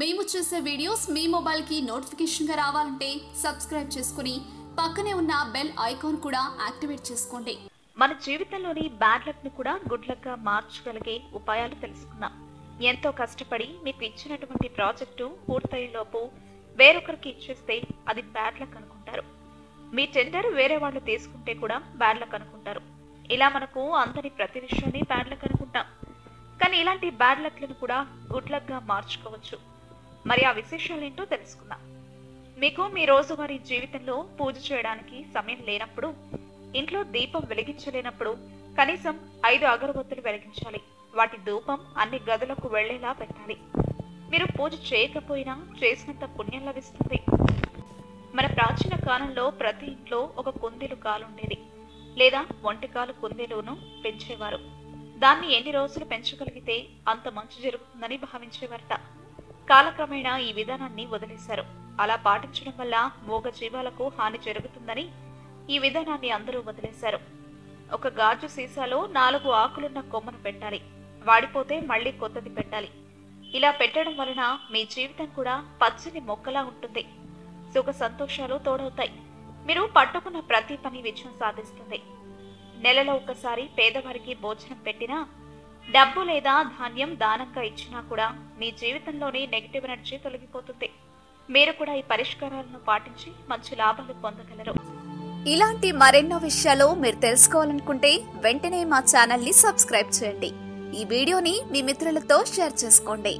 మేము చేసే వీడియోస్ మీ మొబైల్కి నోటిఫికేషన్గా రావాలంటే సబ్స్క్రైబ్ చేసుకుని పక్కనే ఉన్న బెల్ ఐకాన్ కూడా యాక్టివేట్ చేసుకోండి. మన జీవితంలోని బ్యాడ్ లక్ను కూడా గుడ్ లక్గా మార్చగలిగే ఉపాయాలు తెలుసుకుందాం. ఎంతో కష్టపడి మీకు ఇచ్చినటువంటి ప్రాజెక్టు పూర్తయ్యేలోపు వేరొకరికి ఇచ్చేస్తే అది బ్యాడ్ లక్ అనుకుంటారు. మీ టెండర్ వేరే వాళ్ళు తీసుకుంటే కూడా బ్యాడ్ లక్ అనుకుంటారు. ఇలా మనకు అందరి ప్రతి విషయాన్ని బ్యాడ్ లక్ అనుకుంటాం. కానీ ఇలాంటి బ్యాడ్ లక్లను కూడా గుడ్ లక్గా మార్చుకోవచ్చు. మరి ఆ విశేషాలు ఏంటో తెలుసుకుందాం. మీకు మీ రోజువారీ జీవితంలో పూజ చేయడానికి సమయం లేనప్పుడు ఇంట్లో దీపం వెలిగించలేనప్పుడు కనీసం ఐదు అగరబత్తులు వెలిగించాలి. వాటి ధూపం అన్ని గదులకు వెళ్ళేలా పెట్టాలి. మీరు పూజ చేయకపోయినా చేసినంత పుణ్యం లభిస్తుంది. మన ప్రాచీన కాలంలో ప్రతి ఇంట్లో ఒక కుందేలు కాలుండేది. లేదా ఒంటికాలు కుందేలును పెంచేవారు. దాన్ని ఎన్ని రోజులు పెంచగలిగితే అంత మంచి జరుగుతుందని భావించేవారట. కాలక్రమేణా ఈ విధానాన్ని వదిలేశారు. అలా పాటించడం వల్ల మూగ జీవాలకు హాని జరుగుతుందని ఈ విధానాన్ని అందరూ వదిలేశారు. ఒక గాజు సీసాలో నాలుగు ఆకులున్న కొమ్మను పెట్టాలి. వాడిపోతే మళ్ళీ కొత్తది పెట్టాలి. ఇలా పెట్టడం వలన మీ జీవితం కూడా పచ్చని మొక్కలా ఉంటుంది. సుఖ సంతోషాలు తోడవుతాయి. మీరు పట్టుకున్న ప్రతి పని విజయం సాధిస్తుంది. నెలలో ఒకసారి పేదవారికి భోజనం పెట్టినా డబ్బు లేదా ధాన్యం దానంగా ఇచ్చినా కూడా మీ జీవితంలోని నెగిటివ్ ఎనర్జీ తొలగిపోతుంది. మీరు కూడా ఈ పరిష్కారాలను పాటించి మంచి లాభాలు పొందగలరు. ఇలాంటి మరెన్నో విషయాలు మీరు తెలుసుకోవాలనుకుంటే వెంటనే మా ఛానల్ని సబ్స్క్రైబ్ చేయండి. ఈ వీడియోని మీ మిత్రులతో షేర్ చేసుకోండి.